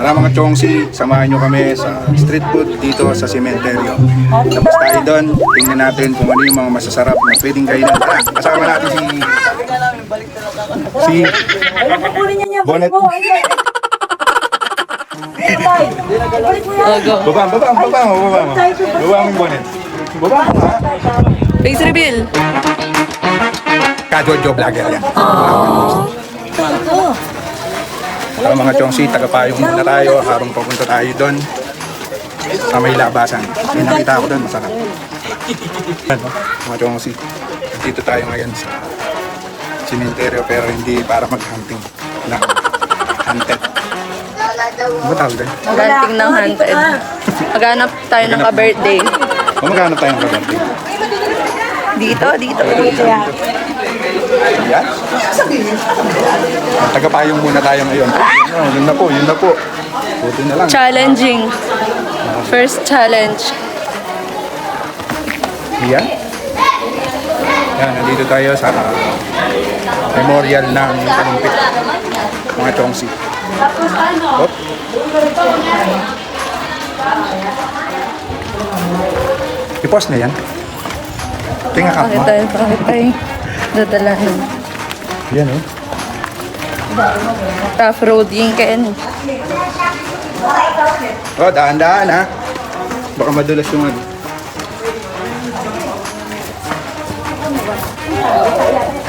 Tara mga chongsi, samahan nyo kami sa street food dito sa sementeryo. Tapos tayo doon, tingnan natin kung ano yung mga masasarap na pwedeng kainan. Tara, kasama natin si... Si... Bonnet. Baba, baba, baba, baba, baba. Baba yung bonnet. Baba mo ha. Face reveal. Kajojo vlogger yan. Tara mga chongsi, tagapayong muna tayo. Harong papunta tayo doon. Sa may labasan. May nakita ako doon, masarap. Ano, mga chongsi. Dito tayo ngayon sa simenteryo pero hindi para mag-hunting. Na, hunted. Ano tawag doon? Hunting ng hunted. Maghanap tayo ng ka-birthday. O magkano tayo ng kabante? Dito, dito, dito. Yan. Tagapayong muna tayo ngayon. Oh, yun na po, yun na po. Buti na lang. Challenging. First challenge. Yan. Yan, nandito tayo sa memorial ng Kalumpit. Mga Chongsi. Hop. I-post na yan. Tingnan ka mo. bakit tayo dadalahin? Yan oh. Rough roading ka yan. Oh, daan-daan ha. Baka madulas yung ano.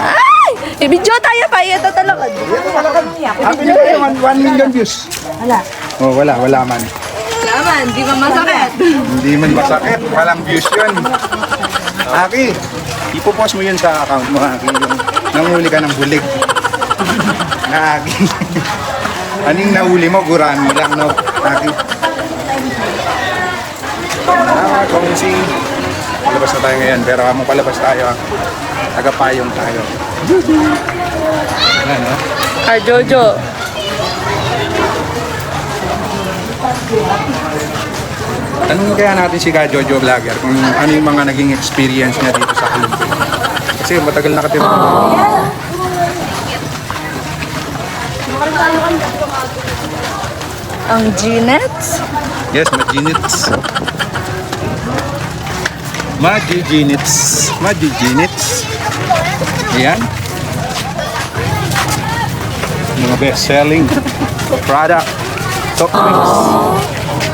Ay! I-video tayo pa. Ito talaga. Happy New Year, 1 million views. Wala. Oh, wala, wala man. Laman, di ba masakit? Hindi man masakit, walang views yun. Aki, ipopost mo yun sa account mo, Aki. Yung nanguli ka ng bulig. Na Aki. Aning nahuli mo, gurami lang, no? Aki. Ah, kung si... Palabas na tayo ngayon, pero among palabas tayo, ah. Tagapayong tayo. Ano? Ah, Jojo. Tanungin kaya natin si Ka Jojo Vlogger kung ano yung mga naging experience niya dito sa Kalumpit. Kasi matagal nakatira. Ang Ginets. Yes, Majinits. Majijinits. Majijinits. Ayan. Mga best-selling product. Top drinks.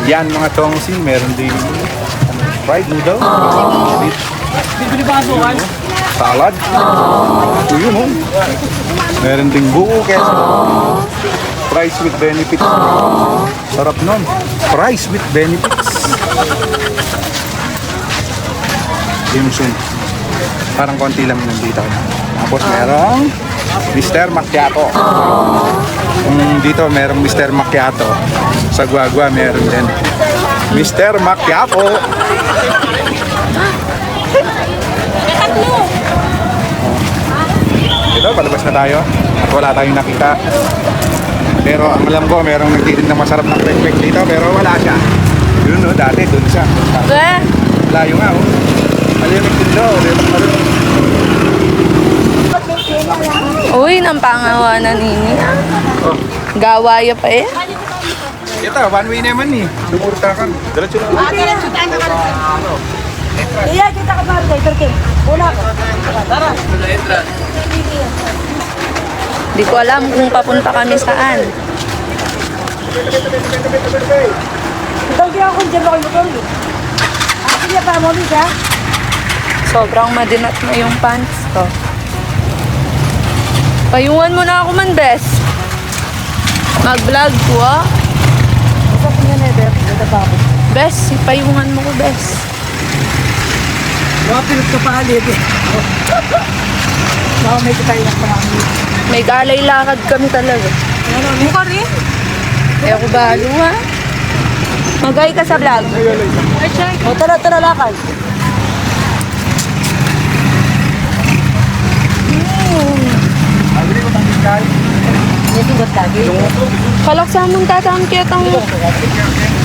Yan mga tongsi. Meron din fried noodle. Salad. Ito yun oh. Meron ding buo keso. Price with benefits. Sarap nun. Price with benefits. Dimsum. Parang konti lang nandito. Tapos merong Mr. Macchiato. Kung dito merong Mr. Macchiato. Sa Guagua meron din. Mr. Macchiato. Tayo. At wala tayong nakita. Pero ang alam ko, merong nagtitin na masarap ng kwek dito, pero wala siya. Yun no, dati doon siya. Eh, Layo nga, oh. Malirik din daw, lirik pa rin. Uy, nang pangawa na nini. Oh. Gawaya pa eh. Ito, one way naman eh. Sumurta ka. Diretso lang. Iya, kita ke partai, Turki. Una ko. Di ko alam kung papunta kami saan. Turki ako dyan ako yung. Ako niya pa mo bisa. Sobrang madinat na yung pants ko. Payungan mo na ako man, bes. Mag-vlog ko, ah. Sa kunya na ako. Bes, payungan mo ko, bes. Mga pinot ka pa halit Mga may kita yung pangangit. May galay lakad kami talaga. Ano, mukha rin? Eh ako balo, ha? Magay ka sa vlog. O, tara, tara, lakad. Ko lagi. Kalaksaman tatang kitang...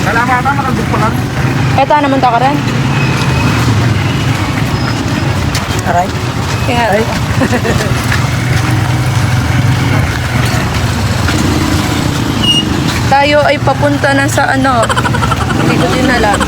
Kalamatan, nakagod pa lang. Eto naman ta ka rin. Aray. Kaya, Ay. tayo tayo ay papunta na sa ano. Hindi ko din alam.